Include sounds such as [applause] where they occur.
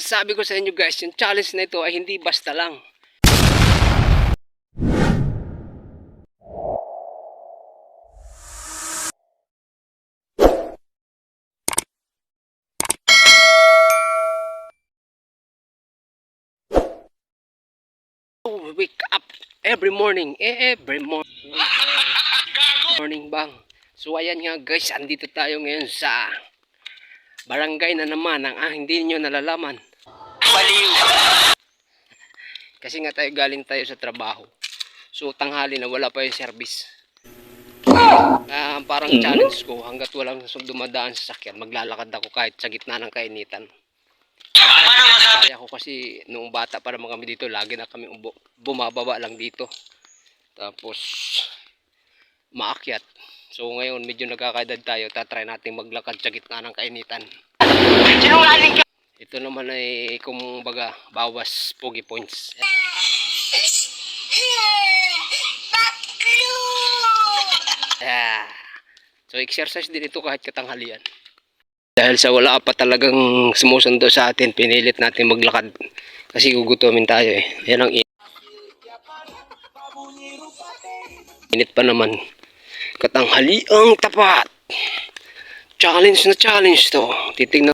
sinasabi ko sa inyo guys, yung challenge na ito ay hindi basta lang. wake up every morning, every morning. [laughs] Morning bang. So ayan nga guys, andito tayo ngayon sa barangay na naman ang ah, hindi niyo nalalaman. Baliw. Kasi nga tayo galing tayo sa trabaho. So tanghali na wala pa yung service. Ah, parang challenge ko hanggat walang dumadaan sa sakyan, maglalakad ako kahit sa gitna ng kainitan. Masabi? Kaya ako kasi noong bata pa naman kami dito, lagi na kami bumababa lang dito. Tapos maakyat. So ngayon medyo nagkakadad tayo, tatry natin maglakad sa gitna ng kainitan. Sinungaling ka. Ito naman ay kumbaga bawas pogi points. Yeah. So exercise din ito kahit katanghalian. Dahil sa wala pa talagang sumusundo sa atin, pinilit natin maglakad. Kasi gugutomin tayo eh. Yan ang init. Init pa naman. Katanghaliang tapat. Challenge na challenge to. Titingnan